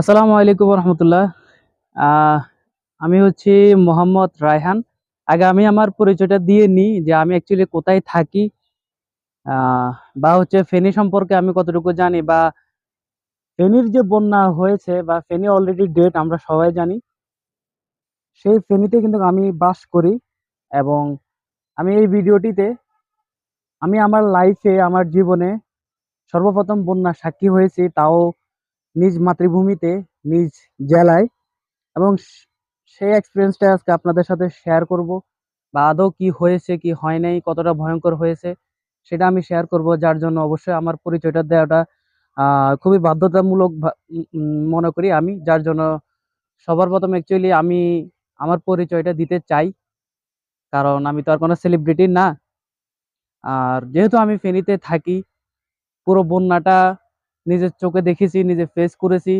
আসসালামু আলাইকুম রহমতুল্লাহ আমি হচ্ছি মোহাম্মদ রায়হান। আগে আমি আমার পরিচয়টা দিয়ে নিই যে আমি অ্যাকচুয়ালি কোথায় থাকি বা হচ্ছে ফেনী সম্পর্কে আমি কতটুকু জানি, বা ফেনীর যে বন্যা হয়েছে, বা ফেনী অলরেডি ডেট আমরা সবাই জানি, সেই ফেনীতে কিন্তু আমি বাস করি এবং আমি এই ভিডিওটিতে আমি আমার লাইফে আমার জীবনে সর্বপ্রথম বন্যা সাক্ষী হয়েছি, তাও নিজ মাতৃভূমিতে, নিজ জেলায় এবং সেই এক্সপিরিয়েন্সটা আজকে আপনাদের সাথে শেয়ার করব। বা আদৌ কি হয়েছে, কি হয় নাই, কতটা ভয়ঙ্কর হয়েছে, সেটা আমি শেয়ার করব। যার জন্য অবশ্যই আমার পরিচয়টা দেওয়াটা খুবই বাধ্যতামূলক মনে করি আমি। যার জন্য সবার প্রথম অ্যাকচুয়ালি আমি আমার পরিচয়টা দিতে চাই। কারণ আমি তো আর কোনো সেলিব্রিটি না। আর যেহেতু আমি ফেনীতে থাকি, পুরো বন্যাটা নিজের চোখে দেখেছি, নিজে ফেস করেছি,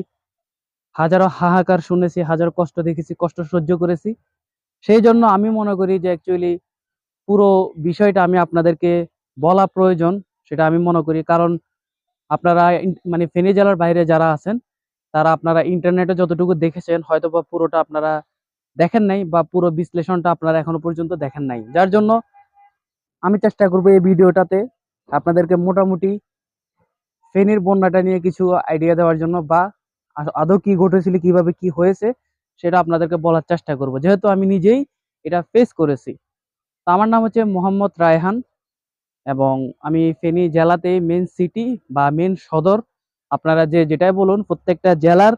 হাজারো হাহাকার শুনেছি, হাজারো কষ্ট দেখেছি, কষ্ট সহ্য করেছি। সেই জন্য আমি মনে করি যে অ্যাকচুয়ালি পুরো বিষয়টা আমি আপনাদেরকে বলা প্রয়োজন, সেটা আমি মনে করি। কারণ আপনারা মানে ফেনী জেলার বাইরে যারা আছেন, তারা আপনারা ইন্টারনেটে যতটুকু দেখেছেন হয়তো বা পুরোটা আপনারা দেখেন নাই বা পুরো বিশ্লেষণটা আপনারা এখনও পর্যন্ত দেখেন নাই। যার জন্য আমি চেষ্টা করব এই ভিডিওটাতে আপনাদেরকে মোটামুটি ফেনীর বন্যাটা নিয়ে কিছু আইডিয়া দেওয়ার জন্য বা আদৌ কি ঘটেছিল, কীভাবে কি হয়েছে, সেটা আপনাদেরকে বলার চেষ্টা করব। যেহেতু আমি নিজেই এটা ফেস করেছি। আমার নাম হচ্ছে মোহাম্মদ রায়হান এবং আমি ফেনী জেলাতে মেন সিটি বা মেন সদর। আপনারা যে যেটাই বলুন, প্রত্যেকটা জেলার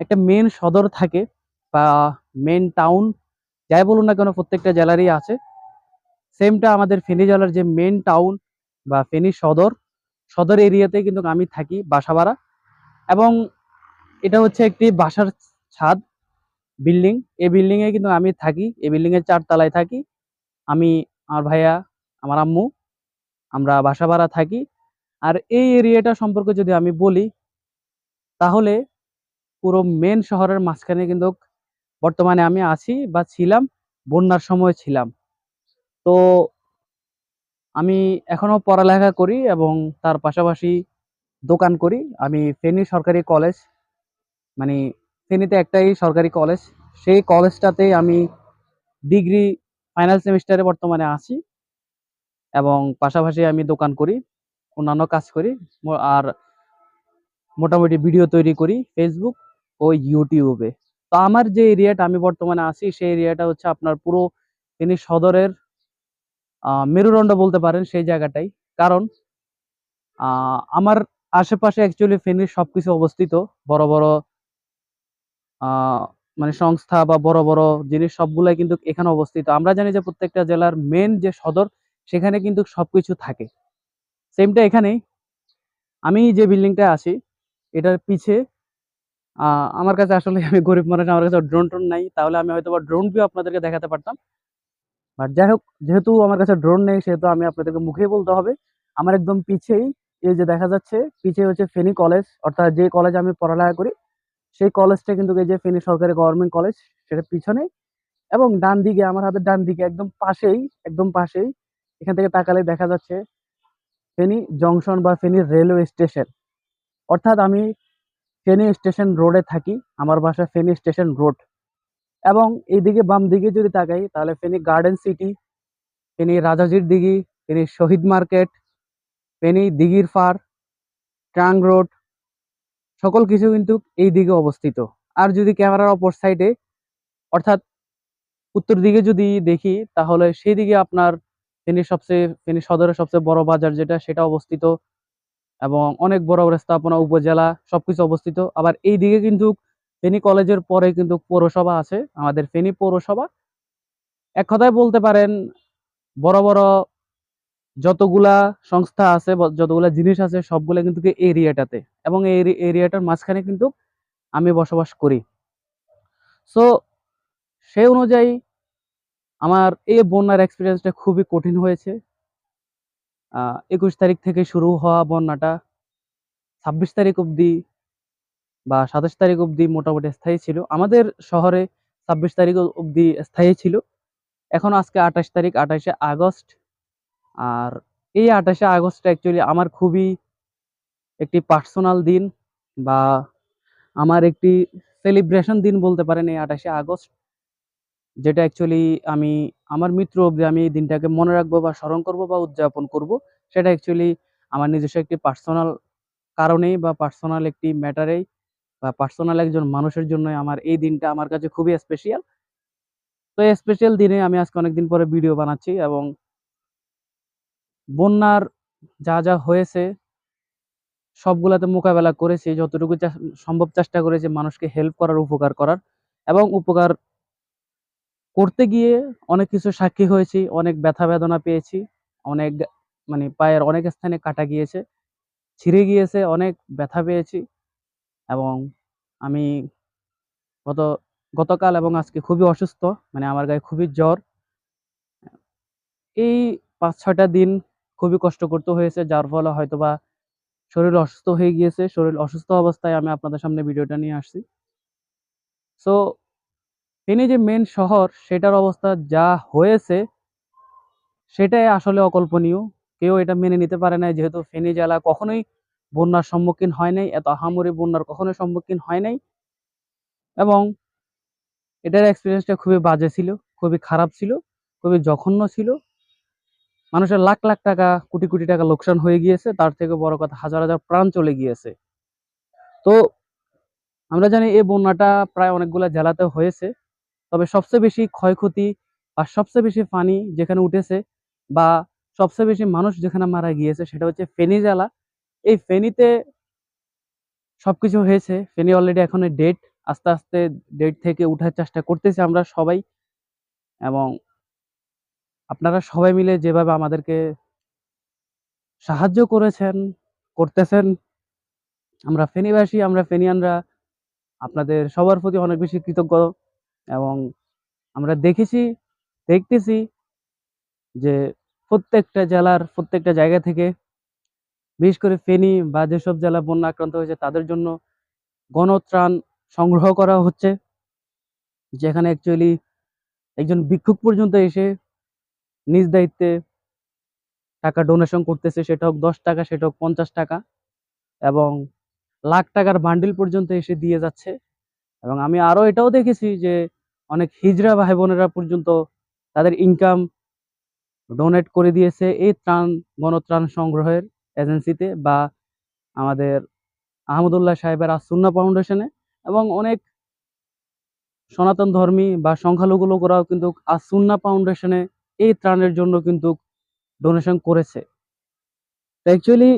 একটা মেন সদর থাকে বা মেন টাউন যাই বলুন না কেন, প্রত্যেকটা জেলারই আছে। সেমটা আমাদের ফেনী জেলার যে মেন টাউন বা ফেনী সদর সদর এরিয়াতে কিন্তু আমি থাকি বাসা ভাড়া এবং এটা হচ্ছে একটি বাসার ছাদ, বিল্ডিং। এই বিল্ডিং এ কিন্তু আমি থাকি। এই বিল্ডিং এর চারতলায় থাকি। আমি, আমার ভাইয়া, আমার আম্মু, আমরা বাসা ভাড়া থাকি। আর এই এরিয়াটা সম্পর্কে যদি আমি বলি, তাহলে পুরো মেন শহরের মাঝখানে কিন্তু বর্তমানে আমি আছি বা ছিলাম, বন্যার সময় ছিলাম। তো আমি এখনও পড়ালেখা করি এবং তার পাশাপাশি দোকান করি। আমি ফেনী সরকারি কলেজ মানে ফেনীতে একটাই সরকারি কলেজ। সেই কলেজটাতেই আমি ডিগ্রি ফাইনাল সেমিস্টারে বর্তমানে আছি এবং পাশাপাশি আমি দোকান করি, অন্যান্য কাজ করি আর মোটামুটি ভিডিও তৈরি করি ফেসবুক ও ইউটিউবে তো আমার যে এরিয়াটা আমি বর্তমানে আছি, সেই এরিয়াটা হচ্ছে আপনার পুরো ফেনী সদরের মেরুদণ্ড বলতে পারেন সেই জায়গাটাই। কারণ আমার আশেপাশে অ্যাকচুয়ালি ফেনীর সবকিছু অবস্থিত। বড় বড় মানে সংস্থা বা বড় বড় জিনিস সবগুলাই কিন্তু এখানে অবস্থিত। আমরা জানি যে প্রত্যেকটা জেলার মেন যে সদর, সেখানে কিন্তু সবকিছু থাকে। সেমটা এখানেই। আমি যে বিল্ডিংটা আছি, এটার পিছে আমার কাছে আসলে আমি গরিব মানুষ, আমার কাছে ড্রোন ট্রোন নাই। তাহলে আমি হয়তো ড্রোন ভিউ আপনাদেরকে দেখাতে পারতাম। বাট যাই হোক, যেহেতু আমার কাছে ড্রোন নেই, সেহেতু আমি আপনাদেরকে মুখেই বলতে হবে। আমার একদম পিছেই এই যে দেখা যাচ্ছে পিছে হচ্ছে ফেনী কলেজ অর্থাৎ যে কলেজ আমি পড়ালেখা করি, সেই কলেজটা কিন্তু এই যে ফেনী সরকারি গভর্নমেন্ট কলেজ সেটা পিছনে এবং ডান দিকে, আমার হাতের ডান দিকে, একদম পাশেই একদম পাশেই, এখান থেকে তাকালে দেখা যাচ্ছে ফেনী জংশন বা ফেনী রেলওয়ে স্টেশন অর্থাৎ আমি ফেনী স্টেশন রোডে থাকি, আমার বাসা ফেনী স্টেশন রোড এবং এইদিকে বাম দিকে যদি তাকাই, তাহলে ফেনী গার্ডেন সিটি ফেনী রাজাজির দিঘি, ফেনী শহীদ মার্কেট, ফেনী দিঘির ফার ট্রাং রোড, সকল কিছু কিন্তু এই দিকে অবস্থিত। আর যদি ক্যামেরার অপর সাইডে, অর্থাৎ উত্তর দিকে যদি দেখি, তাহলে সেই দিকে আপনার ফেনীর সবচেয়ে, ফেনী সদরের সবচেয়ে বড় বাজার যেটা, সেটা অবস্থিত। এবং অনেক বড় বড় স্থাপনা, উপজেলা, সবকিছু অবস্থিত। আবার এই দিকে কিন্তু ফেনী কলেজের পরে কিন্তু পৌরসভা আছে, আমাদের ফেনী পৌরসভা। এক কথায় বলতে পারেন, বড় বড় যতগুলা সংস্থা আছে যতগুলা জিনিস আছে, সবগুলা কিন্তু এরিয়াটাতে। এবং এই এরিয়াটার মাঝখানে কিন্তু আমি বসবাস করি। সো সেই অনুযায়ী আমার এই বন্যার এক্সপিরিয়েন্সটা খুবই কঠিন হয়েছে। একুশ তারিখ থেকে শুরু হওয়া বন্যাটা, ছাব্বিশ তারিখ অবধি বা সাতাশ তারিখ অবধি মোটামুটি স্থায়ী ছিল। আমাদের শহরে ছাব্বিশ তারিখ অবধি স্থায়ী ছিল। এখন আজকে আঠাশ তারিখ, আঠাশে আগস্ট। আর এই আঠাশে আগস্ট অ্যাকচুয়ালি আমার খুবই একটি পার্সোনাল দিন বা আমার একটি সেলিব্রেশন দিন বলতে পারেন এই আঠাশে আগস্ট। যেটা অ্যাকচুয়ালি আমি, আমার মিত্র অবধি আমি এই দিনটাকে মনে রাখব বা স্মরণ করব বা উদযাপন করব। সেটা অ্যাকচুয়ালি আমার নিজস্ব একটি পার্সোনাল কারণেই বা পার্সোনাল একটি ম্যাটারেই বা পার্সোনাল একজন মানুষের জন্য আমার এই দিনটা আমার কাছে খুবই স্পেশাল তো স্পেশাল দিনে আমি আজকে অনেকদিন পরে ভিডিও বানাচ্ছি এবং বন্যার যা যা হয়েছে, সবগুলাতে মোকাবেলা করেছি, যতটুকু সম্ভব চেষ্টা করেছি মানুষকে হেল্প করার, উপকার করার এবং উপকার করতে গিয়ে অনেক কিছু সাক্ষী হয়েছি, অনেক ব্যথা বেদনা পেয়েছি, অনেক মানে পায়ের অনেক স্থানে কাটা গিয়েছে, ছিঁড়ে গিয়েছে, অনেক ব্যথা পেয়েছি। এবং আমি গত, গতকাল এবং আজকে খুবই অসুস্থ মানে আমার গায়ে খুবই জ্বর। এই পাঁচ, ছয়টা দিন খুবই কষ্ট করতে হয়েছে, যার ফলে হয়তোবা শরীর অসুস্থ হয়ে গিয়েছে। শরীর অসুস্থ অবস্থায় আমি আপনাদের সামনে ভিডিওটা নিয়ে আসছি। সো ফেনী যে মেন শহর, সেটার অবস্থা যা হয়েছে, সেটাই আসলে অকল্পনীয়। কেউ এটা মেনে নিতে পারে না যেহেতু ফেনী জেলা কখনোই বন্যার সম্মুখীন হয় নাই, এত আহামরি বন্যার কখনোই সম্মুখীন হয় নাই। এবং এটার এক্সপিরিয়েন্সটা খুবই বাজে ছিল, খুবই খারাপ ছিল, খুবই জঘন্য ছিল। মানুষের লাখ লাখ টাকা, কোটি কোটি টাকা লোকসান হয়ে গিয়েছে, তার থেকে বড় কথা হাজার হাজার প্রাণ চলে গিয়েছে। তো আমরা জানি এই বন্যাটা প্রায় অনেকগুলো জেলাতে হয়েছে, তবে সবচেয়ে বেশি ক্ষয়ক্ষতি বা সবচেয়ে বেশি পানি যেখানে উঠেছে বা সবচেয়ে বেশি মানুষ যেখানে মারা গিয়েছে সেটা হচ্ছে ফেনী জেলা। এই ফেনীতে সবকিছু হয়েছে। ফেনী অলরেডি এখন ডেট আস্তে আস্তে ডেট থেকে উঠার চেষ্টা করতেছি আমরা সবাই। এবং আপনারা সবাই মিলে যেভাবে আমাদেরকে সাহায্য করেছেন, করতেছেন, আমরা ফেনীবাসী, আমরা ফেনিয়ানরা, আপনাদের সবার প্রতি অনেক বেশি কৃতজ্ঞ। এবং আমরা দেখেছি, দেখতেছি যে প্রত্যেকটা জেলার প্রত্যেকটা জায়গা থেকে বিশেষ করে ফেনী বা যেসব জেলা বন্যা আক্রান্ত হয়েছে, তাদের জন্য গণত্রাণ সংগ্রহ করা হচ্ছে, যেখানে অ্যাকচুয়ালি একজন ভিক্ষুক পর্যন্ত এসে নিজ দায়িত্বে টাকা ডোনেশন করতেছে, সেটা হোক দশ টাকা, সেটা হোক পঞ্চাশ টাকা এবং লাখ টাকার বান্ডিল পর্যন্ত এসে দিয়ে যাচ্ছে এবং আমি আরও এটাও দেখেছি যে অনেক হিজড়া ভাই বোনেরা পর্যন্ত তাদের ইনকাম ডোনেট করে দিয়েছে এই ত্রাণ, গণত্রাণ সংগ্রহের এজেন্সিতে বা আমাদের আহমদুল্লাহ সাহেবের আসুন্না ফাউন্ডেশনে এবং অনেক সনাতন ধর্মী বা সংখ্যালঘু লোকেরাও কিন্তু আসুন্না ফাউন্ডেশনে এই ত্রাণের জন্য কিন্তু ডোনেশন করেছে। অ্যাকচুয়ালি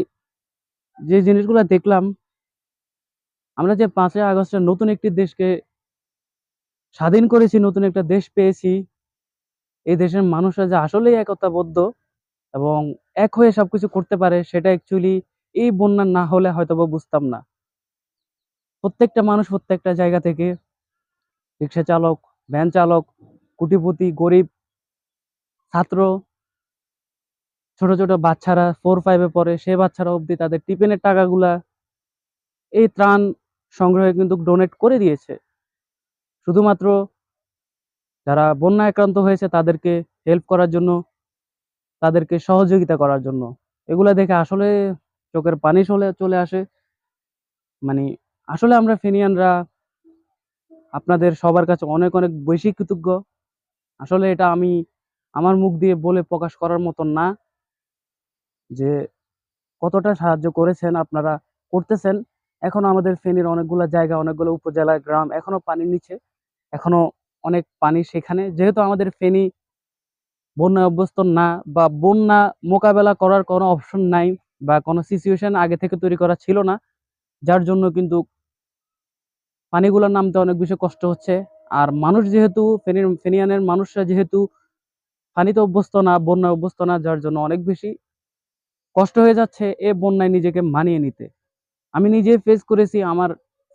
যে জিনিসগুলো দেখলাম, আমরা যে পাঁচই আগস্টে নতুন একটি দেশকে স্বাধীন করেছি, নতুন একটা দেশ পেয়েছি, এই দেশের মানুষরা যে আসলেই একতাবদ্ধ এবং এক হয়ে সবকিছু করতে পারে, সেটা অ্যাকচুয়ালি এই বন্যা না হলে হয়তো বা বুঝতাম না। প্রত্যেকটা মানুষ প্রত্যেকটা জায়গা থেকে রিক্সা চালক ভ্যান চালক কুটিপতি গরিব, ছাত্র, ছোট ছোট বাচ্চারা ফোর ফাইভে পড়ে, সে বাচ্চারা অবধি তাদের টিফিনের টাকাগুলা এই ত্রাণ সংগ্রহে কিন্তু ডোনেট করে দিয়েছে। শুধুমাত্র যারা বন্যা আক্রান্ত হয়েছে তাদেরকে হেল্প করার জন্য তাদেরকে সহযোগিতা করার জন্য। এগুলো দেখে আসলে চোখের পানি চলে চলে আসে। মানে আসলে আমরা ফিনিয়ানরা আপনাদের সবার কাছে অনেক অনেক বেশি কৃতজ্ঞ। আসলে এটা আমি আমার মুখ দিয়ে বলে প্রকাশ করার মতন না যে কতটা সাহায্য করেছেন, আপনারা করতেছেন। এখনও আমাদের ফেনীর অনেকগুলো জায়গা, অনেকগুলো উপজেলা, গ্রাম এখনও পানির নিচে এখনও অনেক পানি সেখানে। যেহেতু আমাদের ফেনী বন্যায় অভ্যস্ত না বা বন্যা মোকাবেলা করার কোনো অপশন নাই বা কোনো সিচুয়েশন আগে থেকে তৈরি করা ছিল না, যার জন্য কিন্তু পানিগুলো নামতে অনেক বেশি কষ্ট হচ্ছে। আর মানুষ যেহেতু ফেনিয়ানের মানুষরা যেহেতু পানিতে অভ্যস্ত না, বন্যায় অভ্যস্ত না, যার জন্য অনেক বেশি কষ্ট হয়ে যাচ্ছে এ বন্যায় নিজেকে মানিয়ে নিতে। আমি নিজে ফেস করেছি, আমার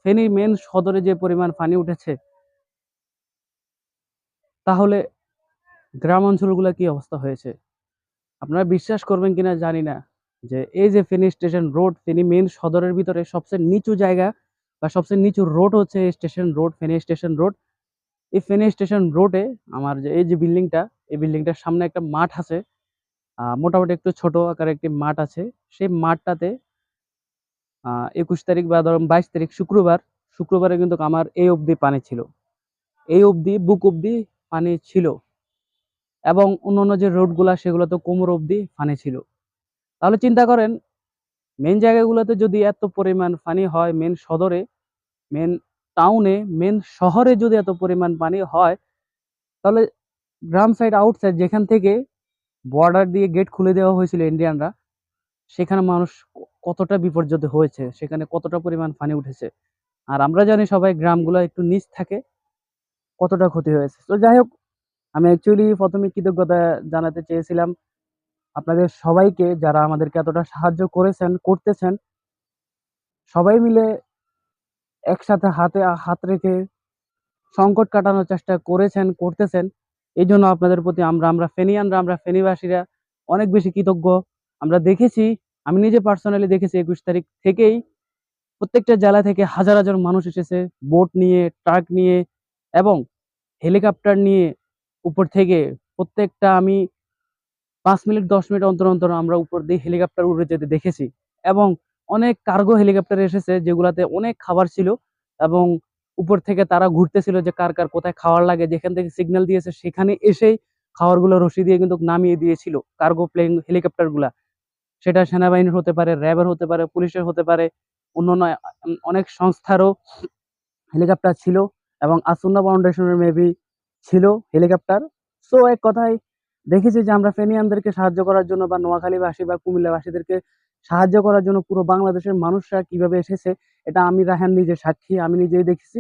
ফেনী মেন সদরে যে পরিমাণ পানি উঠেছে, তাহলে গ্রাম অঞ্চলগুলো কি অবস্থা হয়েছে? আপনারা বিশ্বাস করবেন কিনা জানি না, যে এই যে Feni station road Feni main সদরের ভিতরে সবচেয়ে নিচু জায়গা বা সবচেয়ে নিচু রোড হচ্ছে এই station road Feni station road. এই ফেনী স্টেশন রোডে আমার যে এই যে বিল্ডিংটা, এই বিল্ডিংটার সামনে একটা মাঠ আছে। মোটামুটি একটু ছোট আকারে একটি মাঠ আছে। সেই মাঠটাতে একুশ তারিখ বা ধরুন বাইশ তারিখ শুক্রবার, শুক্রবারে কিন্তু আমার এই অবধি পানি ছিল। এই অবধি, বুক অবধি পানি ছিল। এবং অন্যান্য যে রোডগুলা, সেগুলো তো কোমর অবধি ফানি ছিল। তাহলে চিন্তা করেন মেন জায়গাগুলোতে যদি এত পরিমাণ পানি হয় মেন সদরে মেন টাউনে মেন শহরে যদি এত পরিমাণ পানি হয়, তাহলে গ্রাম সাইড আউটসাইড যেখান থেকে বর্ডার দিয়ে গেট খুলে দেওয়া হয়েছিল ইন্ডিয়ানরা সেখানে মানুষ কতটা বিপর্যয় হয়েছে, সেখানে কতটা পরিমাণ পানি উঠেছে। আর আমরা জানি সবাই গ্রামগুলো একটু নিচ থাকে, কতটা ক্ষতি হয়েছে। তো যাই হোক আমি অ্যাকচুয়ালি প্রথমে কৃতজ্ঞতা জানাতে চেয়েছিলাম আপনাদের সবাইকে যারা আমাদেরকে এতটা সাহায্য করেছেন, করতেছেন। সবাই মিলে একসাথে হাতে, হাত রেখে সংকট কাটানোর চেষ্টা করেছেন, করতেছেন। এই জন্য আপনাদের প্রতি আমরা আমরা ফেনিয়ানরা আমরা ফেনীবাসীরা অনেক বেশি কৃতজ্ঞ। আমরা দেখেছি, আমি নিজে পার্সোনালি দেখেছি একুশ তারিখ থেকেই প্রত্যেকটা জেলা থেকে হাজার হাজার মানুষ এসেছে। বোট নিয়ে, ট্রাক নিয়ে এবং হেলিকপ্টার নিয়ে উপর থেকে প্রত্যেকটা আমি পাঁচ মিনিট, দশ মিনিট অন্তর অন্তর আমরা উপর দিয়ে হেলিকপ্টার উড়ে যেতে দেখেছি এবং অনেক কার্গো হেলিকপ্টার এসেছে যেগুলাতে অনেক খাবার ছিল এবং উপর থেকে তারা ঘুরতেছিল যে কার কার কোথায় খাওয়ার লাগে। যেখান থেকে সিগন্যাল দিয়েছে সেখানে এসেই খাবারগুলো রশি দিয়ে কিন্তু নামিয়ে দিয়েছিল কার্গো প্লেন হেলিকপ্টারগুলা সেটা সেনাবাহিনীর হতে পারে, র্যাবের হতে পারে, পুলিশের হতে পারে, অন্যান্য অনেক সংস্থারও হেলিকপ্টার ছিল এবং আসুন্না ফাউন্ডেশনের মেবি ছিল হেলিকপ্টার। সো এক কথায় দেখেছি যে আমরা ফেনিয়ানদেরকে সাহায্য করার জন্য বা নোয়াখালীবাসী বা কুমিল্লাবাসীদেরকে সাহায্য করার জন্য পুরো বাংলাদেশের মানুষরা কীভাবে এসেছে, এটা আমি রাহান নিজে সাক্ষী, আমি নিজেই দেখেছি।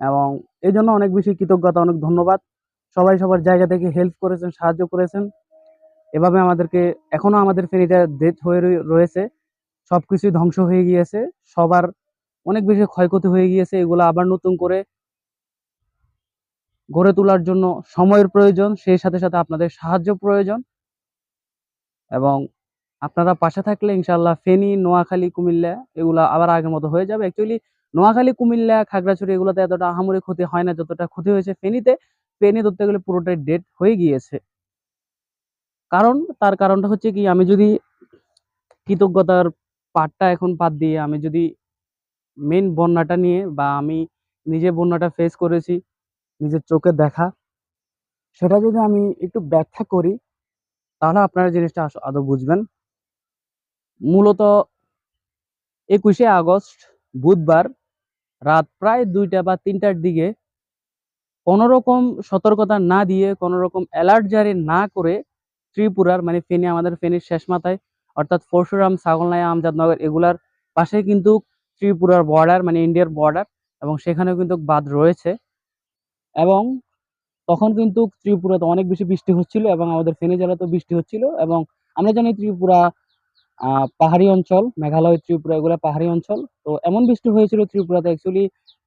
এবং এই জন্য অনেক বেশি কৃতজ্ঞতা, অনেক ধন্যবাদ। সবাই সবার জায়গা থেকে হেল্প করেছেন, সাহায্য করেছেন। এভাবে আমাদেরকে এখনও আমাদের ফেরিটা ডেথ হয়ে রয়ে- রয়েছে। সবকিছুই ধ্বংস হয়ে গিয়েছে। সবার অনেক বেশি ক্ষয়ক্ষতি হয়ে গিয়েছে। এগুলো আবার নতুন করে গড়ে তোলার জন্য সময়ের প্রয়োজন, সেই সাথে সাথে আপনাদের সাহায্য প্রয়োজন। এবং আপনারা পাশে থাকলে ইনশাল্লাহ ফেনী, নোয়াখালী, কুমিল্লা এগুলা আবার আগের মতো হয়ে যাবে। অ্যাকচুয়ালি নোয়াখালী, কুমিল্লা, খাগড়াছড়ি এগুলোতে এতটা আহামরি ক্ষতি হয় না, যতটা ক্ষতি হয়েছে ফেনীতে। ফেনী ধরতে গেলে পুরোটাই ডেট হয়ে গিয়েছে। কারণ, তার কারণটা হচ্ছে কি, আমি যদি কৃতজ্ঞতার পার্টটা এখন বাদ দিয়ে আমি যদি মেন বন্যাটা নিয়ে বা আমি নিজে বন্যাটা ফেস করেছি নিজের চোখে দেখা। সেটা যদি আমি একটু ব্যাখ্যা করি, তাহলে আপনারা জিনিসটা আদৌ বুঝবেন। মূলত একুশে আগস্ট, বুধবার রাত প্রায় দুইটা বা তিনটার দিকে কোনো রকম সতর্কতা না দিয়ে কোনো রকম অ্যালার্ট জারি না করে ত্রিপুরার মানে ফেনী, আমাদের ফেনীর শেষ মাথায়, অর্থাৎ পরশুরাম, ছাগলনাইয়া, আমজাদনগর, এগুলার পাশে কিন্তু ত্রিপুরার বর্ডার মানে ইন্ডিয়ার বর্ডার এবং সেখানেও কিন্তু বাঁধ রয়েছে। এবং তখন কিন্তু ত্রিপুরাতে অনেক বেশি বৃষ্টি হচ্ছিল এবং আমাদের ফেনী জেলাতেও বৃষ্টি হচ্ছিল এবং আমরা জানি ত্রিপুরা পাহাড়ি অঞ্চল, মেঘালয়, ত্রিপুরা এগুলো পাহাড়ি অঞ্চল। তো এমন বৃষ্টি হয়েছিল ত্রিপুরাতে অ্যাকচুয়ালি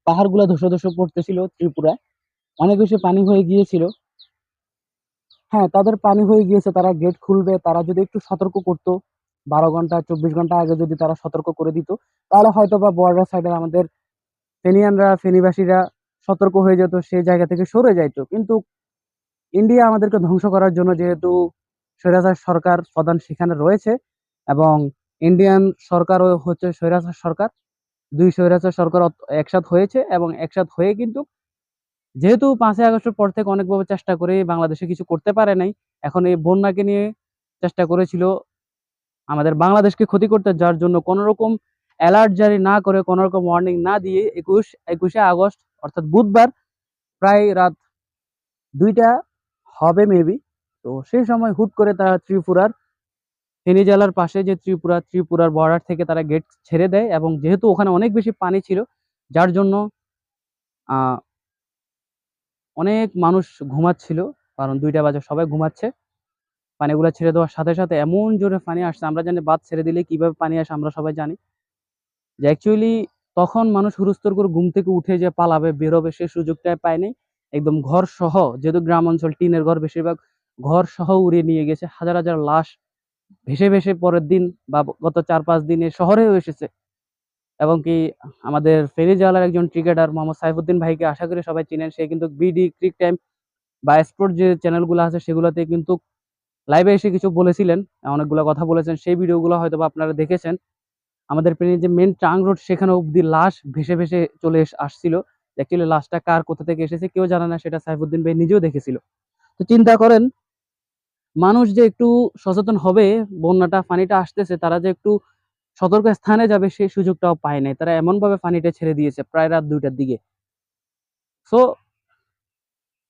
পাহাড়গুলো ধসে ধসে পড়তেছিল ত্রিপুরা অনেক বেশি পানি হয়ে গিয়েছিল। হ্যাঁ তাদের পানি হয়ে গিয়েছে, তারা গেট খুলবে, তারা যদি একটু সতর্ক করতো, বারো ঘণ্টা, চব্বিশ ঘণ্টা আগে যদি তারা সতর্ক করে দিত, তাহলে হয়তো বা বর্ডার সাইডে আমাদের ফেনিয়ানরা, ফেনীবাসীরা সতর্ক হয়ে যেত, সেই জায়গা থেকে সরে যাইতো। কিন্তু ইন্ডিয়া আমাদেরকে ধ্বংস করার জন্য যেহেতু স্বৈরাচার সরকার প্রধান সেখানে রয়েছে এবং ইন্ডিয়ান সরকারও হচ্ছে স্বৈরাচার সরকার, দুই স্বৈরাচার সরকার একসাথ হয়েছে এবং একসাথ হয়ে কিন্তু যেহেতু পাঁচই আগস্টের পর থেকে অনেকভাবে চেষ্টা করে বাংলাদেশে কিছু করতে পারে নাই, এখন এই বন্যাকে নিয়ে চেষ্টা করেছিল আমাদের বাংলাদেশকে ক্ষতি করতে, যার জন্য কোনোরকম অ্যালার্ট জারি না করে, কোনোরকম ওয়ার্নিং না দিয়ে একুশ, একুশে আগস্ট অর্থাৎ বুধবার প্রায় রাত দুইটা হবে মেবি তো সেই সময় হুট করে তারা ত্রিপুরার ফেনী জেলার পাশে যে ত্রিপুরা, ত্রিপুরার বর্ডার থেকে তারা গেট ছেড়ে দেয় এবং যেহেতু ওখানে অনেক বেশি পানি ছিল, যার জন্য অনেক মানুষ ঘুমাচ্ছিল, কারণ দুইটা বাজে সবাই ঘুমাচ্ছে। পানিগুলো ছেড়ে দেওয়ার সাথে সাথে এমন জোরে পানি আসছে, আমরা জানি বাদ ছেড়ে দিলে কীভাবে পানি আসে আমরা সবাই জানি। যে অ্যাকচুয়ালি তখন মানুষ হুরুস্তর করে ঘুম থেকে উঠে যে পালাবে, বেরোবে, সে সুযোগটাই পায়নি একদম ঘর সহ যেহেতু গ্রাম অঞ্চল টিনের ঘর বেশিরভাগ ঘর সহ উড়িয়ে নিয়ে গেছে। হাজার হাজার লাশ ভেসে ভেসে পরের দিন বা গত চার পাঁচ দিনে শহরেও এসেছে। এবং কি আমাদের ফেনী জেলার একজন ক্রিকেটার মোহাম্মদ সাইফুদ্দিন ভাইকে আশা করি সবাই চিনেন। সে কিন্তু বিডি ক্রিক টাইম বা স্পোর্ট যে চ্যানেলগুলো আছে, সেগুলোতে কিন্তু লাইভে এসে কিছু বলেছিলেন, অনেকগুলো কথা বলেছেন। সেই ভিডিওগুলো হয়তো আপনারা দেখেছেন। আমাদের ফেনীর যে মেন ট্রাং রোড সেখানে অব্দি লাশ ভেসে ভেসে চলে আসছিল। অ্যাকচুয়ালি লাশটা কার কোথা থেকে এসেছে কেউ জানে না, সেটা সাইফুদ্দিন ভাই নিজেও দেখেছিল। তো চিন্তা করেন, মানুষ যে একটু সচেতন হবে, বন্যাটা পানিটা আসতেছে, তারা যে একটু সতর্ক স্থানে যাবে সেই সুযোগটাও পায় নাই। তারা এমন ভাবে পানিটা ছেড়ে দিয়েছে প্রায় রাত দুইটার দিকে। সো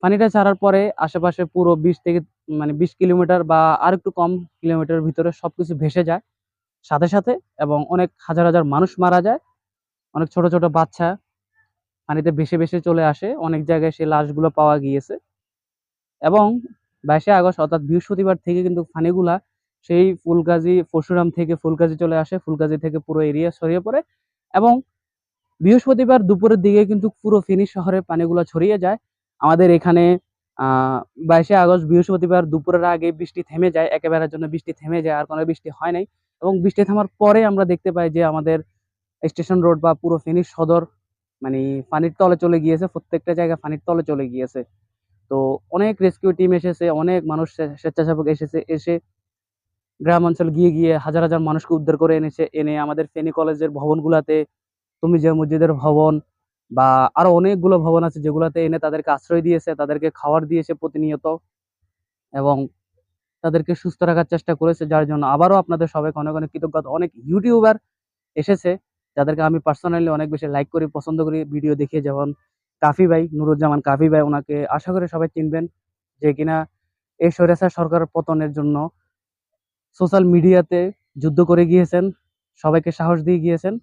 পানিটা ছাড়ার পরে আশেপাশে পুরো বিশ থেকে মানে বিশ কিলোমিটার বা আর একটু কম কিলোমিটার ভিতরে সবকিছু ভেসে যায়। সাথে সাথে এবং অনেক হাজার হাজার মানুষ মারা যায়। অনেক ছোট ছোট বাচ্চা পানিতে ভেসে ভেসে চলে আসে। অনেক জায়গায় সেই লাশগুলো পাওয়া গিয়েছে। এবং বাইশে আগস্ট অর্থাৎ বৃহস্পতিবার থেকে কিন্তু পানিগুলা সেই ফুলগাজী, পরশুরাম থেকে ফুলগাজী চলে আসে। ফুলগাজী থেকে পুরো এরিয়া ছড়িয়ে পড়ে এবং বৃহস্পতিবার দুপুরের দিকে কিন্তু পুরো ফেনী শহরে পানিগুলো ছড়িয়ে যায়। আমাদের এখানে আহ বাইশে আগস্ট বৃহস্পতিবার দুপুরের আগে বৃষ্টি থেমে যায়। একেবারের জন্য বৃষ্টি থেমে যায়। আর কোনো বৃষ্টি হয় নাই। এবং বৃষ্টি থামার পরে আমরা দেখতে পাই যে আমাদের স্টেশন রোড বা পুরো ফেনী সদর মানে পানির তলে চলে গিয়েছে, প্রত্যেকটা জায়গা পানির তলে চলে গিয়েছে। তো অনেক রেস্কিউ টিম এসেছে, অনেক মানুষ স্বেচ্ছাসেবক এসেছে, এসে গ্রাম অঞ্চল গিয়ে গিয়ে হাজার হাজার মানুষকে উদ্ধার করে এনেছে, এনে আমাদের ফেনী কলেজের ভবনগুলাতে তুমি যে মসজিদের ভবন বা আরও অনেকগুলো ভবন আছে যেগুলোতে এনে তাদেরকে আশ্রয় দিয়েছে, তাদেরকে খাবার দিয়েছে প্রতিনিয়ত। এবং তাদেরকে সুস্থ রাখার চেষ্টা করেছে, যার জন্য আবারও আপনাদের সবাইকে অনেক অনেক কৃতজ্ঞতা। অনেক ইউটিউবার এসেছে, যাদেরকে আমি পার্সোনালি অনেক বেশি লাইক করি, পছন্দ করি ভিডিও দেখে। যেমন কাফি ভাই, নুরুজ্জামান কাফি ভাই, ওনাকে আশা করে সবাই চিনবেন যে কিনা এই স্বৈরাচার সরকার পতনের জন্য সোশ্যাল মিডিয়াতে যুদ্ধ করে গিয়েছেন, সবাইকে সাহস দিয়ে গিয়েছেন।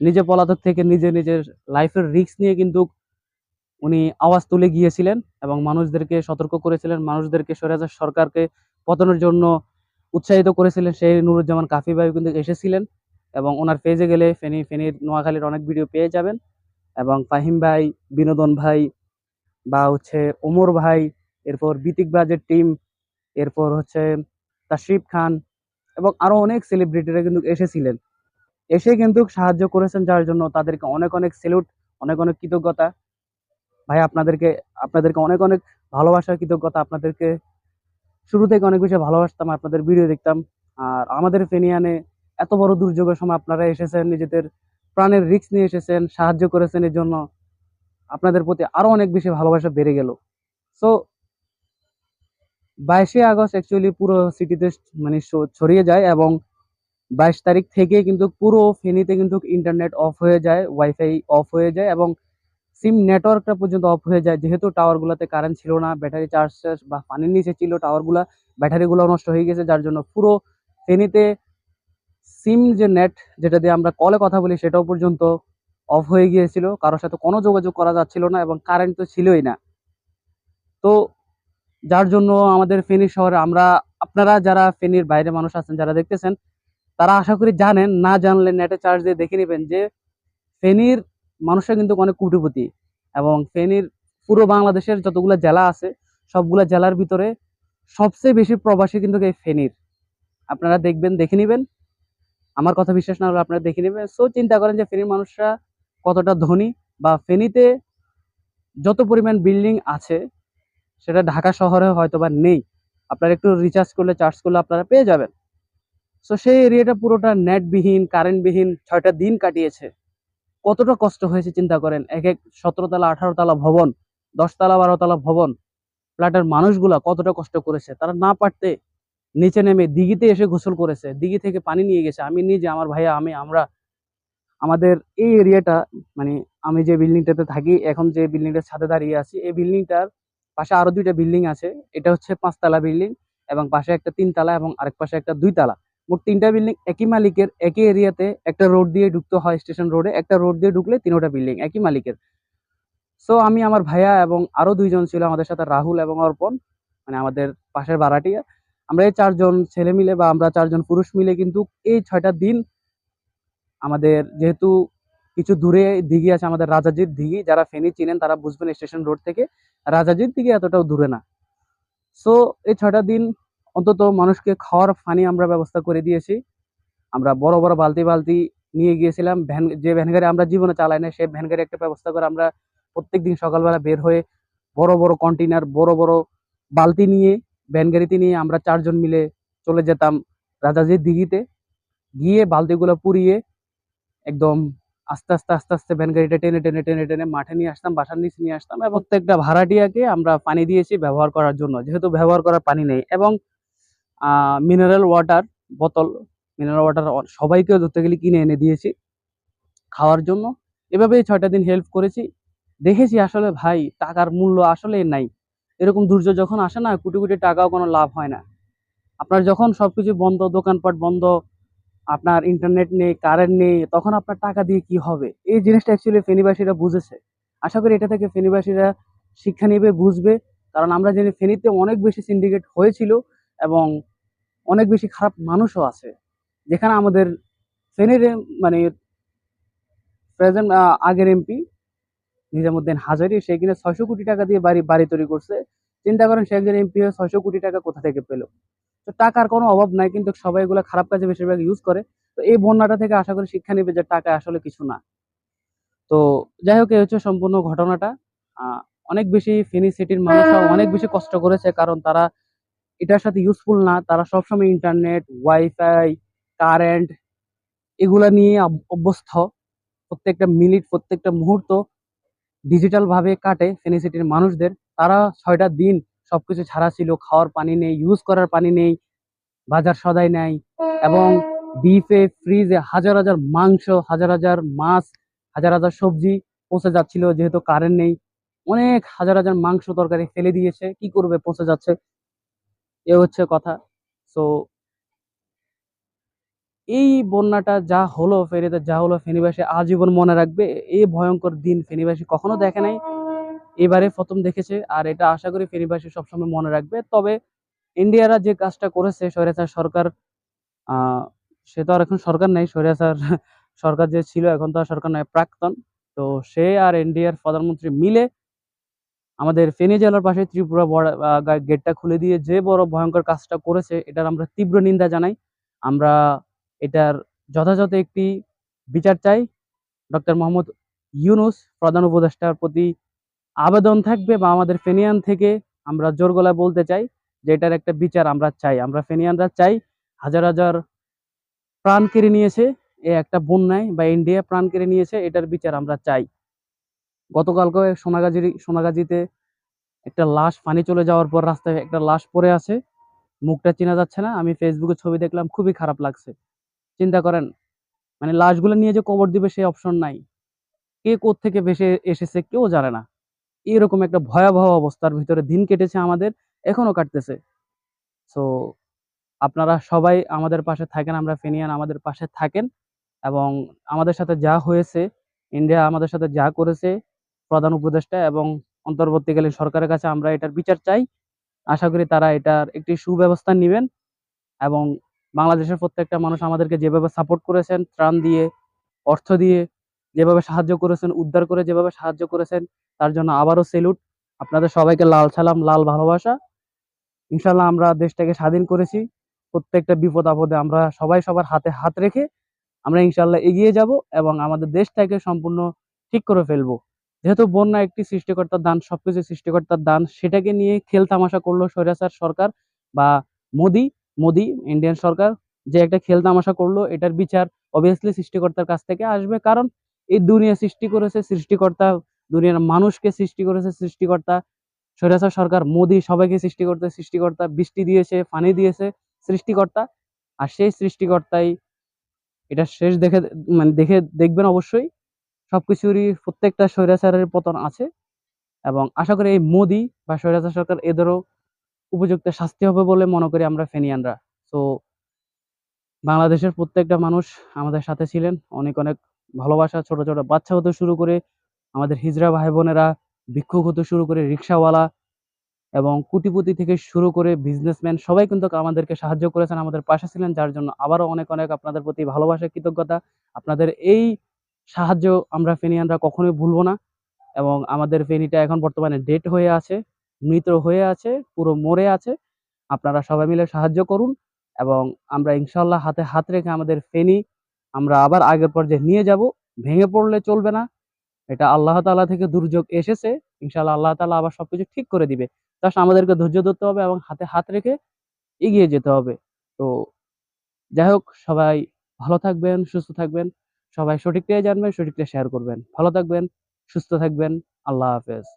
নিজে পলাতক থেকে নিজে নিজের লাইফের রিস্ক নিয়ে কিন্তু উনি আওয়াজ তুলে গিয়েছিলেন এবং মানুষদেরকে সতর্ক করেছিলেন, মানুষদেরকে স্বৈরাচার সরকারকে পতনের জন্য উৎসাহিত করেছিলেন সেই নুরুজ্জামান কাফি ভাই কিন্তু এসেছিলেন এবং ওনার পেজে গেলে ফেনী, ফেনীর নোয়াখালীর অনেক ভিডিও পেয়ে যাবেন। এবং ফাহিম ভাই, বিনোদন ভাই বা হচ্ছে ওমর ভাই, এরপর বিতিক বাজের টিম এরপর হচ্ছে তাশরিফ খান এবং আরও অনেক সেলিব্রিটিরা কিন্তু এসেছিলেন। এসে কিন্তু সাহায্য করেছেন, যার জন্য তাদেরকে অনেক অনেক সেলুট অনেক অনেক কৃতজ্ঞতা। ভাই, আপনাদেরকে আপনাদেরকে অনেক অনেক ভালোবাসার কৃতজ্ঞতা আপনাদেরকে শুরু থেকে অনেক বেশি ভালোবাসতাম, আপনাদের ভিডিও দেখতাম। আর আমাদের ফেনিয়ানে এত বড় দুর্যোগের সময় আপনারা এসেছেন, নিজেদের প্রাণের রিস্ক নিয়ে এসেছেন, সাহায্য করেছেন এর জন্য আপনাদের প্রতি আরও অনেক বেশি ভালোবাসা বেড়ে গেল। সো বাইশে আগস্ট অ্যাকচুয়ালি পুরো সিটিতে মানে ছড়িয়ে যায় এবং বাইশ তারিখ থেকে কিন্তু পুরো ফেনীতে কিন্তু ইন্টারনেট অফ হয়ে যায় ওয়াইফাই অফ হয়ে যায় এবং সিম নেটওয়ার্কটা পর্যন্ত অফ হয়ে যায়। যেহেতু টাওয়ারগুলোতে কারেন্ট ছিল না ব্যাটারি চার্জ বা পানির নিচে ছিল টাওয়ারগুলো ব্যাটারিগুলো নষ্ট হয়ে গেছে, যার জন্য পুরো ফেনীতে সিম যে নেট যেটা দিয়ে আমরা কলে কথা বলি, সেটাও পর্যন্ত অফ হয়ে গিয়েছিল। কারোর সাথে কোনো যোগাযোগ করা যাচ্ছিল না এবং কারেন্ট তো ছিলই না। তো যার জন্য আমাদের ফেনী শহরে আমরা, আপনারা যারা ফেনীর বাইরে মানুষ আছেন, যারা দেখতেছেন, তারা আশা করি জানেন, না জানলে নেটে চার্জ দিয়ে দেখে নেবেন যে ফেনীর মানুষরা কিন্তু অনেক কুটিপতি এবং ফেনীর পুরো বাংলাদেশের যতগুলো জেলা আছে, সবগুলো জেলার ভিতরে সবচেয়ে বেশি প্রবাসী কিন্তু এই ফেনীর। আপনারা দেখবেন, দেখে নেবেন। আমার কথা বিশ্বাস না হলে আপনারা দেখে নেবেন। সো চিন্তা করেন যে ফেনীর মানুষরা কতটা ধনী বা ফেনীতে যত পরিমাণ বিল্ডিং আছে, সেটা ঢাকা শহরে হয়তো বা নেই। আপনারা একটু রিচার্জ করলে চার্জ করলে আপনারা পেয়ে যাবেন। সো সেই এরিয়াটা পুরোটা নেটবিহীন কারেন্টবিহীন ছয়টা দিন কাটিয়েছে। কতটা কষ্ট হয়েছে চিন্তা করেন? এক এক সতেরো তলা, আঠারো তলা ভবন, দশ তলা, বারো তলা ভবন, ফ্ল্যাটের মানুষগুলা কতটা কষ্ট করেছে? তারা না পারতে নিচে নেমে দিঘিতে এসে গোসল করেছে। দিঘি থেকে পানি নিয়ে গেছে। আমি নিজে, আমার ভাইয়া, আমি, আমরা, আমাদের এই এরিয়াটা মানে আমি যে বিল্ডিংটাতে থাকি, এখন যে বিল্ডিংটার ছাদে দাঁড়িয়ে আছি, এই বিল্ডিংটার পাশে আরও দুইটা বিল্ডিং আছে। এটা হচ্ছে পাঁচতলা বিল্ডিং এবং পাশে একটা তিনতলা এবং আরেক পাশে একটা দুইতলা। মোট তিনটা বিল্ডিং একই মালিকের, একই এরিয়াতে একটা রোড দিয়ে ঢুকতে হয় স্টেশন রোডে একটা রোড দিয়ে ঢুকলে তিনোটা বিল্ডিং একই মালিকের। সো আমি আমার ভাইয়া এবং আরও দুইজন ছিল আমাদের সাথে, রাহুল এবং অর্পণ মানে আমাদের পাশের ভাড়াটিয়া। আমরা এই চারজন ছেলে মিলে বা আমরা চারজন পুরুষ মিলে কিন্তু এই ছয়টা দিন আমাদের যেহেতু কিছু দূরে দিঘি আছে আমাদের রাজাজির দিঘি, যারা ফেনি চিনেন তারা বুঝবেন স্টেশন রোড থেকে রাজাজির দিঘি এতটাও দূরে না। সো এই ছয়টা দিন অন্তত মানুষকে খাওয়ার পানি আমরা ব্যবস্থা করে দিয়েছি। আমরা বড় বড় বালতি বালতি নিয়ে গিয়েছিলাম, ভ্যান, যে ভ্যান গাড়ি আমরা জীবনে চালাই না, সেই ভ্যান গাড়ি একটা ব্যবস্থা করে আমরা প্রত্যেক দিন সকালবেলা বের হয়ে বড় বড় কন্টেনার বড় বড় বালতি নিয়ে ভ্যান গাড়িতে নিয়ে আমরা চারজন মিলে চলে যেতাম রাজাজির দিঘিতে। গিয়ে বালতিগুলো পুড়িয়ে একদম আস্তে আস্তে আস্তে আস্তে ভ্যান গাড়িটা টেনে টেনে টেনে টেনে মাঠে নিয়ে আসতাম, বাসার নিচে নিয়ে আসতাম এবং প্রত্যেকটা ভাড়াটিয়াকে আমরা পানি দিয়েছি ব্যবহার করার জন্য। যেহেতু ব্যবহার করার পানি নেই এবং মিনারেল ওয়াটার বোতল মিনারেল ওয়াটার সবাইকে ধরতে গেলে কিনে এনে দিয়েছি খাওয়ার জন্য। এভাবেই ছয়টা দিন হেল্প করেছি। দেখেছি আসলে ভাই, টাকার মূল্য আসলে নাই। এরকম দুর্যোগ যখন আসে না, কোটি কোটি টাকাও কোনো লাভ হয় না। আপনার যখন সব কিছু বন্ধ, দোকানপাট বন্ধ, আপনার ইন্টারনেট নেই কারেন্ট নেই, তখন আপনার টাকা দিয়ে কি হবে? এই জিনিসটা অ্যাকচুয়ালি ফেনীবাসীরা বুঝেছে। আশা করি এটা থেকে ফেনীবাসীরা শিক্ষা নেবে, বুঝবে। কারণ আমরা জানি ফেনীতে অনেক বেশি সিন্ডিকেট হয়েছিল এবং অনেক বেশি খারাপ মানুষও আছে। যেখানে আমাদের ফেনীর মানে প্রেজেন্ট আগের এমপি নিজামুদ্দিন হাজারি, সে কিনা ছয়শো কোটি টাকা দিয়ে বাড়ি বাড়ি তৈরি করছে। চিন্তা করেন সে একজন এমপি হয়ে ছয়শো কোটি টাকা কোথা থেকে পেল? তো টাকার কোনো অভাব নাই, কিন্তু সবাই এগুলো খারাপ কাজে বেশিরভাগ ইউজ করে। তো এই বন্যাটা থেকে আশা করি শিক্ষা নেবে যে টাকা আসলে কিছু না। তো যাই হোক এই হচ্ছে সম্পূর্ণ ঘটনাটা। অনেক বেশি ফেনী সিটির মানুষরা অনেক বেশি কষ্ট করেছে, কারণ তারা এটার সাথে ইউজফুল না। তারা সবসময় ইন্টারনেট ওয়াইফাই কারেন্ট এগুলা নিয়ে অভ- অভ্যস্ত। প্রত্যেকটা মিনিট প্রত্যেকটা মুহূর্ত ডিজিটাল ভাবে কাটে ফেনী সিটির মানুষদের। তারা ছয়টা দিন সবকিছু ছাড়া ছিল। খাওয়ার পানি নেই ইউজ করার পানি নেই, বাজার সদাই নাই এবং ডিপে ফ্রিজে হাজার হাজার মাংস, হাজার হাজার মাছ, হাজার হাজার সবজি পচে যাচ্ছিল। যেহেতু কারেন্ট নেই, অনেক হাজার হাজার মাংস তরকারি ফেলে দিয়েছে। কি করবে? পচে যাচ্ছে। এ হচ্ছে কথা। সো এই বন্যাটা যা হলো ফেনীতে, যা হলো ফেনীবাসী আজীবন মনে রাখবে। এই ভয়ঙ্কর দিন ফেনীবাসী কখনো দেখে নাই। এবারে প্রথম দেখেছে আর এটা আশা করি ফেনীবাসী সবসময় মনে রাখবে। তবে ইন্ডিয়ারা যে কাজটা করেছে, স্বৈরাচার সরকার সে তো আর এখন সরকার নেই। স্বৈরাচার সরকার যে ছিল, এখন তো আর সরকার নয় প্রাক্তন। তো সে আর ইন্ডিয়ার প্রধানমন্ত্রী মিলে আমাদের ফেনী জেলার পাশে ত্রিপুরা গেটটা খুলে দিয়ে যে বড় ভয়ঙ্কর কাজটা করেছে, এটার আমরা তীব্র নিন্দা জানাই। আমরা এটার যথাযথ একটি বিচার চাই। ডক্টর মোহাম্মদ ইউনুস, প্রধান উপদেষ্টার প্রতি আবেদন থাকবে বা আমাদের ফেনিয়ান থেকে আমরা জোর গলায় বলতে চাই যে এটার একটা বিচার আমরা চাই। আমরা ফেনিয়ানরা চাই হাজার হাজার প্রাণ কেড়ে নিয়েছে, এ একটা বন্যায় বা ইন্ডিয়া প্রাণ কেড়ে নিয়েছে, এটার বিচার আমরা চাই। গতকালকে সোনাগাজীর, সোনাগাজিতে একটা লাশ পানি চলে যাওয়ার পর রাস্তায় একটা লাশ পড়ে আছে। মুখটা চেনা যাচ্ছে না। আমি ফেসবুকে ছবি দেখলাম, খুবই খারাপ লাগছে। চিন্তা করেন মানে লাশগুলো নিয়ে যে কবর দিবে সেই অপশন নাই। কে থেকে ভেসে এসেছে কেউ জানে না। এরকম একটা ভয়াবহ অবস্থার ভিতরে দিন কেটেছে আমাদের এখনও কাটতেছে। সো আপনারা সবাই আমাদের পাশে থাকেন, আমরা ফেনিয়ান আমাদের পাশে থাকেন। এবং আমাদের সাথে যা হয়েছে, ইন্ডিয়া আমাদের সাথে যা করেছে প্রধান উপদেষ্টা এবং অন্তর্বর্তীকালীন সরকারের কাছে আমরা এটার বিচার চাই। আশা করি তারা এটার একটি সুব্যবস্থা নেবেন এবং বাংলাদেশের প্রত্যেকটা মানুষ আমাদেরকে যেভাবে সাপোর্ট করেছেন, ত্রাণ দিয়ে, অর্থ দিয়ে যেভাবে সাহায্য করেছেন, উদ্ধার করে যেভাবে সাহায্য করেছেন, তার জন্য আবারও সেলুট আপনাদের সবাইকে লাল সালাম, লাল ভালোবাসা। ইনশাল্লাহ আমরা দেশটাকে স্বাধীন করেছি। প্রত্যেকটা বিপদ আপদে আমরা সবাই সবার হাতে হাত রেখে আমরা ইনশাল্লাহ এগিয়ে যাব এবং আমাদের দেশটাকে সম্পূর্ণ ঠিক করে ফেলব। যেহেতু বন্যা একটি সৃষ্টিকর্তার দান সবকিছু সৃষ্টিকর্তার দান, সেটাকে নিয়ে খেল তামাশা করল স্বৈরাচার সরকার বা মোদি মোদি ইন্ডিয়ান সরকার, যে একটা খেল তামাশা করল, এটার বিচার অবভিয়াসলি সৃষ্টিকর্তার কাছ থেকে আসবে। কারণ এই দুনিয়া সৃষ্টি করেছে সৃষ্টিকর্তা, দুনিয়ার মানুষকে সৃষ্টি করেছে সৃষ্টিকর্তা, স্বৈরাচার সরকার, মোদি সবাইকে সৃষ্টি করতে, সৃষ্টিকর্তা বৃষ্টি দিয়েছে পানি দিয়েছে সৃষ্টিকর্তা। আর সেই সৃষ্টিকর্তাই এটা শেষ দেখে মানে দেখে দেখবেন অবশ্যই সবকিছুরই প্রত্যেকটা স্বৈরাচারের পতন আছে এবং আশা করি এই মোদি বা স্বৈরাচার সরকার এদেরও উপযুক্ত শাস্তি হবে বলে মনে করি আমরা ফেনিয়ানরা। তো বাংলাদেশের প্রত্যেকটা মানুষ আমাদের সাথে ছিলেন। অনেক অনেক ভালোবাসা, ছোট ছোট বাচ্চা হতে শুরু করে আমাদের হিজড়া ভাই বোনেরা ভিক্ষুক হতে শুরু করে রিক্সাওয়ালা এবং কুটিপুতি থেকে শুরু করে বিজনেসম্যান সবাই কিন্তু আমাদেরকে সাহায্য করেছেন, আমাদের পাশে ছিলেন, যার জন্য আবারও অনেক অনেক আপনাদের প্রতি ভালোবাসা, কৃতজ্ঞতা। আপনাদের এই সাহায্য আমরা ফেনিয়ানরা কখনোই ভুলবো না এবং আমাদের ফেনিটা এখন বর্তমানে ডেট হয়ে আছে, মৃত হয়ে আছে, পুরো মরে আছে। আপনারা সবাই মিলে সাহায্য করুন এবং আমরা ইনশাল্লাহ হাতে হাত রেখে আমাদের ফেনি আমরা আবার আগের পর্যায়ে নিয়ে যাব। ভেঙে পড়লে চলবে না। এটা আল্লাহ তাআলা থেকে দুর্যোগ এসেছে। ইনশাল্লাহ আল্লাহ তাআলা আবার সবকিছু ঠিক করে দিবে। জাস্ট আমাদেরকে ধৈর্য ধরতে হবে এবং হাতে হাত রেখে এগিয়ে যেতে হবে। তো যাই হোক, সবাই ভালো থাকবেন, সুস্থ থাকবেন। সবাই সঠিকটাই জানবেন সঠিকটা শেয়ার করবেন। ভালো থাকবেন সুস্থ থাকবেন। আল্লাহ হাফেজ।